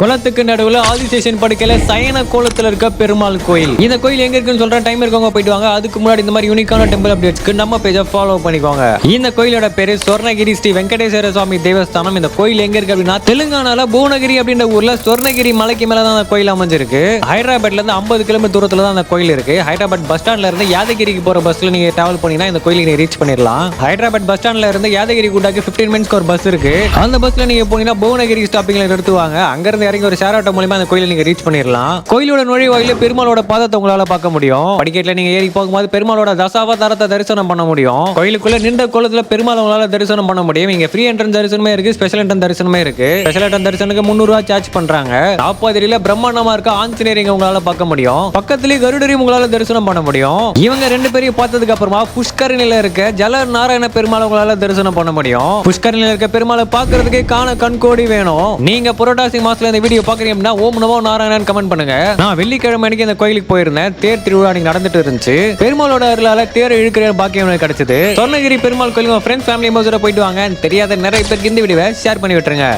குளத்துக்கு நடுவில் ஆதிசேஷன் படுக்கையில சயன கோலத்தில் இருக்க பெருமாள் கோயில். இந்த கோயில் எங்க இருக்குன்னு சொல்ற டைம் இருக்கவங்க போயிட்டு வாங்க. அதுக்கு முன்னாடி இந்த மாதிரி யூனிக்கான டெம்பிள் அப்டேட்ஸ்க்கு நம்ம பேஜை ஃபாலோ பண்ணிக்கோங்க. இந்த கோயிலோட பேரு சொர்ணகிரி ஸ்ரீ வெங்கடேஸ்வர சுவாமி தேவஸ்தானம். இந்த கோயில் எங்க இருக்கு அப்படின்னா தெலுங்கானால புவனகிரி அப்படின்ற ஊர்ல சொர்ணகிரி மலைக்கு மேல தான் அந்த கோயில் அமைஞ்சிருக்கு. ஹைதராபாத்ல இருந்து ஐம்பது கிலோமீட்டர் தூரத்துல தான் அந்த கோயில் இருக்கு. ஹைதராபாத் பஸ் ஸ்டாண்ட்ல இருந்து யாதகிரிக்கு போற பஸ்ல நீங்க டிராவல் பண்ணீங்கன்னா இந்த கோயிலுக்கு நீங்க ரீச் பண்ணிடலாம் ஹைதராபாத் பஸ் ஸ்டாண்ட்ல இருந்து யாதகிரி கூட்டாக்கு 15 மினிட்ஸ்க்கு ஒரு பஸ் இருக்கு. அந்த பஸ்ல நீங்க போனீங்கன்னா புவனகிரி ஸ்டாப்பிங்ல நிறுத்துவாங்க. அங்க இருந்து இறங்கி ஒரு ஷேர் ஆட்டோ மூலமா அந்த கோயிலை நீங்க ரீச் பண்ணிடலாம் கோயிலோட நுழைவாயில பெருமாளோட பாதத்தை உங்களால பார்க்க முடியும். படிக்கட்டுல நீங்க ஏறி போகும்போது பெருமாளோட தசாவதாரத்தை தரிசனம் பண்ண முடியும். கோயிலுக்குள்ள நின்ற கோலத்துல பெருமாள் உங்களால தரிசனம் பண்ண முடியும். இங்க ஃப்ரீ என்ட்ரன்ஸ் தரிசனமே இருக்கு ஸ்பெஷல் என்ட்ரன்ஸ் தரிசனமே இருக்கு. ஸ்பெஷல் என்ட்ரன்ஸ் தரிசனத்துக்கு முந்நூறு ரூபாய் சார்ஜ் பண்றாங்க. ஆப்பாதிரியில பிரம்மாண்டமா இருக்க ஆஞ்சநேயர் இங்க உங்களால பார்க்க முடியும். பக்கத்துலயே கருடரையும் உங்களால தரிசனம் பண்ண முடியும். இவங்க ரெண்டு பேரையும் பார்த்ததுக்கு அப்புறமா புஷ்கரணில இருக்க ஜல நாராயண பெருமாள் உங்களால தரிசனம் பண்ண முடியும். புஷ்கரணில இருக்க பெருமாளை பாக்குறதுக்கு காண கண்கோடி வேணும். நீங்க புரட்டாசி மாசத்துல இந்த வீடியோ பாக்குறீங்கன்னா அப்படின்னா ஓம் நமோ நாராயணன் கமெண்ட் பண்ணுங்க. நான் வெள்ளிக்கிழமை அன்னைக்கு இந்த கோயிலுக்கு போயிருந்தேன். தேர் திருவிழா அன்னைக்கு நடந்துட்டு இருந்துச்சு. பெருமாளோட அருளால தேர் இழுக்கிற பாக்கியம் எனக்கு கிடைச்சது. சொர்ணகிரி பெருமாள் கோயிலுக்கு ஃப்ரெண்ட்ஸ் ஃபேமிலி மெம்பர்ஸோட போயிட்டு வாங்க. தெரியாத நிறைய பேருக்கு இந்த வீடியோவை ஷேர் பண்ணி விட்டுருங்க.